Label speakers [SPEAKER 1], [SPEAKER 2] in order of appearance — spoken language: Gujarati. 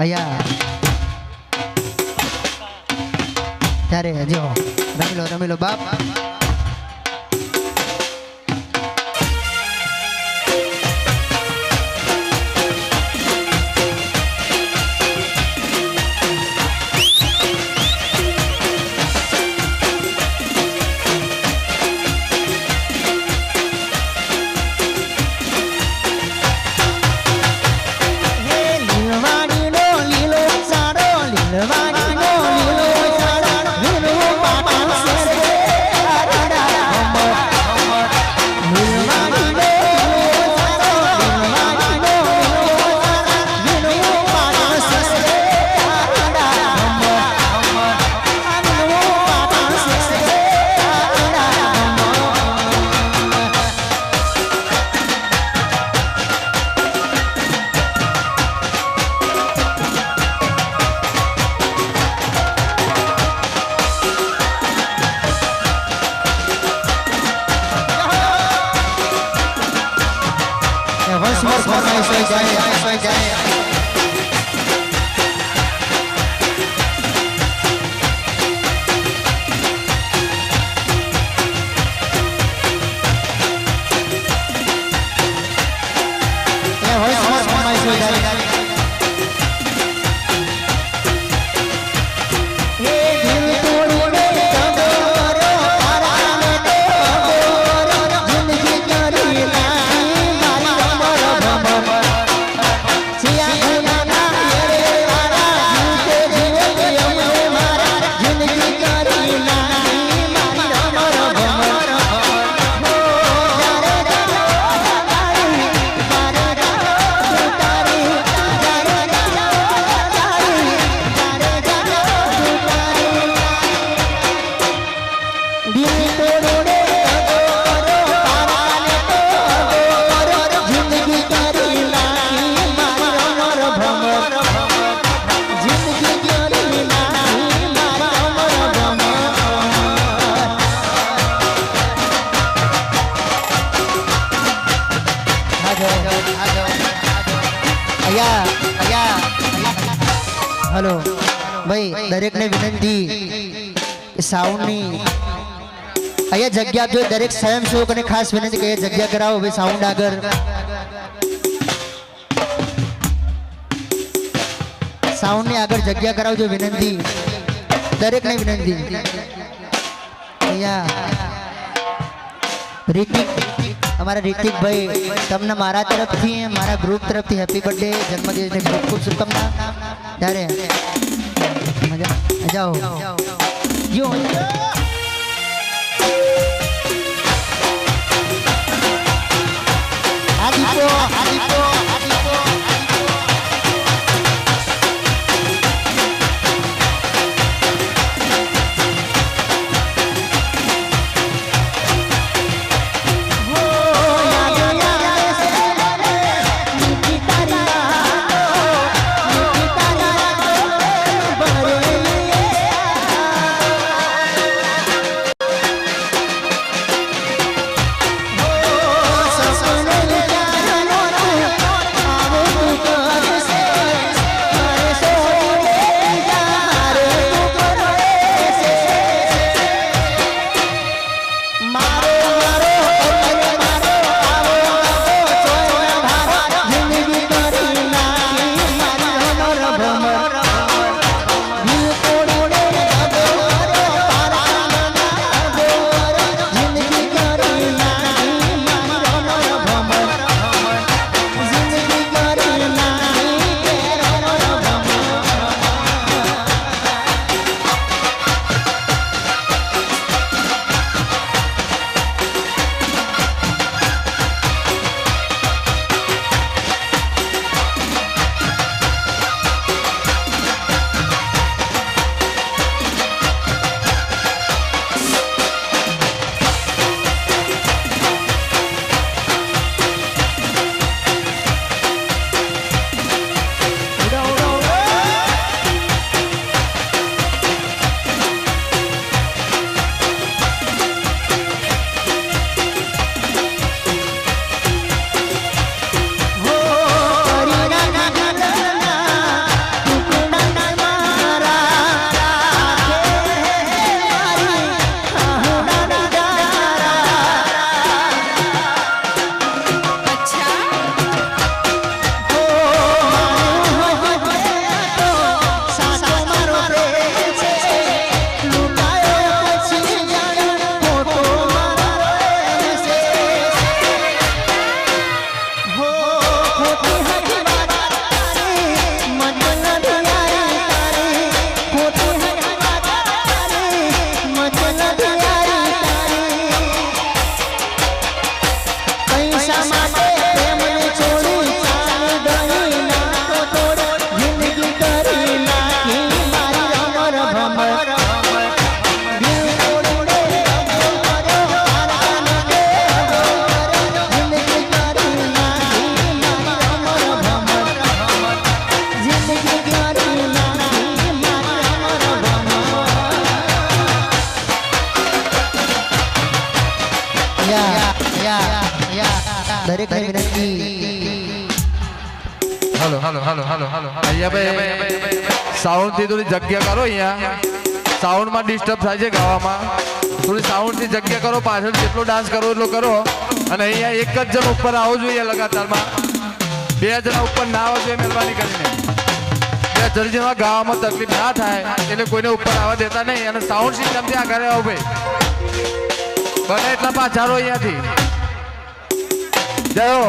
[SPEAKER 1] અહીંયા. ત્યારે જો રમી લો રમી લો બાપ. હલો. ભાઈ દરેક દરેકને વિનંતી સાઉન્ડની અહીંયા જગ્યા આપજો, દરેક સ્વયંસેવકોને ખાસ વિનંતી કે જગ્યા કરાવો, ભાઈ, સાઉન્ડ આગળ. સાઉન્ડની આગળ જગ્યા કરાવજો, વિનંતી. દરેક દરેકને વિનંતી. અહીંયા. રીતિક. અમારા રિતિકભાઈ તમને મારા તરફથી મારા ગ્રુપ તરફથી હેપી બર્થડે જન્મદિવસની ખૂબ ખૂબ શુભકામના ત્યારે મજા જાઓ જો આદિપો આદિપો દરેક વિનંતી.
[SPEAKER 2] હલો હલો હલો હાલો હાલો અહીંયા ભાઈ સાઉન્ડથી થોડી જગ્યા કરો અહીંયા. સાઉન્ડમાં ડિસ્ટર્બ થાય છે ગાવામાં. થોડી સાઉન્ડથી જગ્યા કરો પાછળ જેટલો ડાન્સ કરો એટલો કરો. અને અહીંયા એક જ જણ ઉપર આવો જોઈએ લગાતારમાં. બે જણા ઉપર ના આવો જોઈએ મહેરબાની કરીને. બે જણ ગાવામાં તકલીફ ના થાય એટલે કોઈને ઉપર આવવા દેતા નહીં. અને સાઉન્ડ સિસ્ટમથી આગળ આવો ભાઈ. બને એટલા પાછા અહીંયાથી. જયો